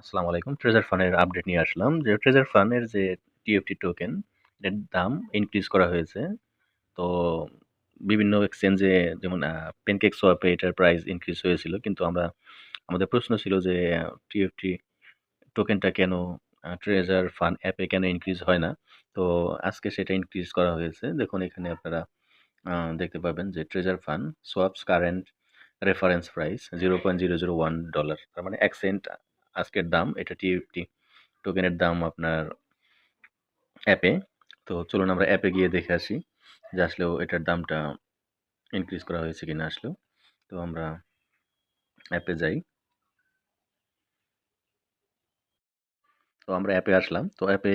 আসসালামু আলাইকুম। ট্রেজার ফান্ডের আপডেট নিয়ে আসলাম যে ট্রেজার ফান্ডের যে টিএফটি টোকেন এর দাম ইনক্রিজ করা হয়েছে। তো বিভিন্ন এক্সচেঞ্জে যেমন আ প্যানকেক সোয়াপে এটার প্রাইস ইনক্রিজ হয়েছিল। কিন্তু আমরা, আমাদের প্রশ্ন ছিল যে টিএফটি টোকেনটা কেন ট্রেজার ফান্ড অ্যাপে কেন ইনক্রিজ হয় না? তো আজকে সেটা ইনক্রিজ করা হয়েছে। দেখুন, এখানে আপনারা দেখতে পাবেন যে treasure fund swaps current reference price $0.001 তার মানে ১ সেন্ট আজকের দাম, এটা টিএফটি টোকেনের দাম আপনার অ্যাপে। তো চলুন আমরা অ্যাপে গিয়ে দেখে আসি, যে আসলেও এটার দামটা ইনক্রিজ করা হয়েছে কি না আসলেও। তো আমরা অ্যাপে যাই। তো আমরা অ্যাপে আসলাম। তো অ্যাপে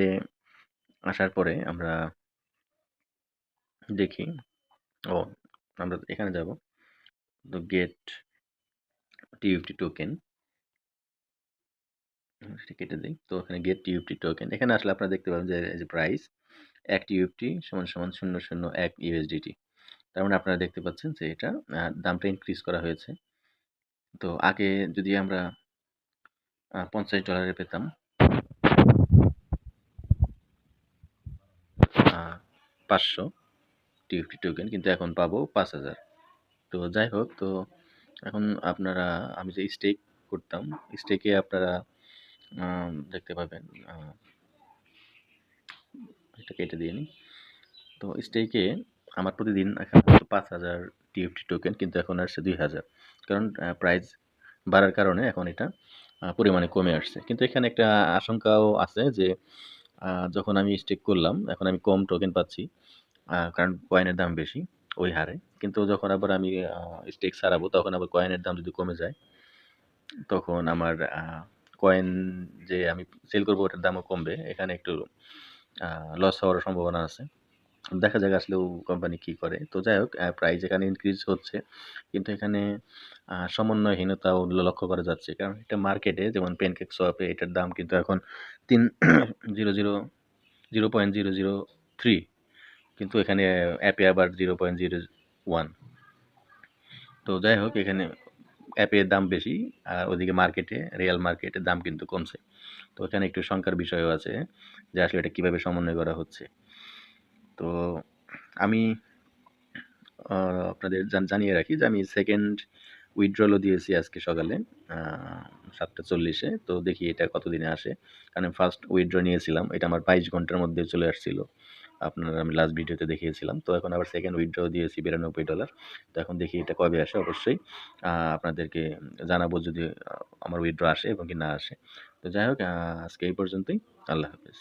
আসার পরে আমরা দেখি, ও, আমরা এখানে যাব। তো গেট টিএফটি টোকেন সেটা কেটে দেই। তো এখানে গেট টিএফটি টোকেন। এখানে আসলে আপনারা দেখতে পাবেন যে যে প্রাইস ১ টিএফটি সমান, সমান ০০১ ইউএসডিটি। তার মানে আপনারা দেখতে পাচ্ছেন যে এটা দামটা ইনক্রিজ করা হয়েছে। তো আগে যদি আমরা পঞ্চাশ $৫০ পেতাম পাঁচশো ৫০০ টিএফটি টোকেন কিন্তু এখন পাবো ৫০০০। তো যাই হোক তো এখন আপনারা আমি যে স্টেক করতাম স্টেকে আপনারা দেখতে পাবেন এটা কেটে দিয়ে নিই। তো স্টেকে আমার প্রতিদিন এখানে হতো ৫০০০ টিএফটি টোকেন কিন্তু এখন আসছে ২০০০ কারণ, আ প্রাইস বাড়ার কারণে এখন এটা পরিমাণে কমে আসছে। কিন্তু এখানে একটা আশঙ্কাও আছে যে যখন আমি স্টেক করলাম, এখন আমি কম টোকেন পাচ্ছি। কারণ কয়েনের দাম বেশি ওই হারে। কিন্তু যখন আবার আমি স্টেক ছাড়াবো, তখন আবার কয়েনের দাম যদি কমে যায়, তখন আমার কয়েন যে আমি সেল করব, ওটার দামও কমবে। এখানে একটু লস হওয়ার সম্ভাবনা আছে। দেখা যাক আসলেও কোম্পানি কি করে। তো যাই হোক প্রাইস এখানে ইনক্রিজ হচ্ছে। কিন্তু এখানে সমন্বয়হীনতাও লক্ষ্য করা যাচ্ছে। কারণ এটা মার্কেটে যেমন প্যানকেক সোয়াপে এটার দাম কিন্তু এখন তিন জিরো জিরো 0.003 কিন্তু এখানে অ্যাপে আবার 0.01 তো যাই হোক, এখানে অ্যাপের দাম বেশি, আর ওদিকে মার্কেটে, রিয়াল মার্কেটে দাম কিন্তু কমছে। তো এখানে একটু শঙ্কার বিষয়ও আছে যে আসলে এটা কীভাবে সমন্বয় করা হচ্ছে। তো আমি আপনাদের জান, জানিয়ে রাখি যে আমি সেকেন্ড উইথড্রলও দিয়েছি আজকে সকালে সাতটা চল্লিশে তো দেখি এটা কতদিনে আসে। কারণ ফার্স্ট উইথড্র নিয়েছিলাম। এটা আমার ২২ ঘণ্টার মধ্যে চলে আসছিল। আপনার আমি লাস্ট ভিডিওতে দেখিয়েছিলাম। তো এখন আবার সেকেন্ড উইথড্র দিয়েছি $৯২ তো এখন দেখি এটা কবে আসে, অবশ্যই আপনাদেরকে জানাব যদি আমার উইথড্র আসে এবং কি না আসে। তো যাই হোক আজকে এই পর্যন্তই। আল্লাহ হাফেজ।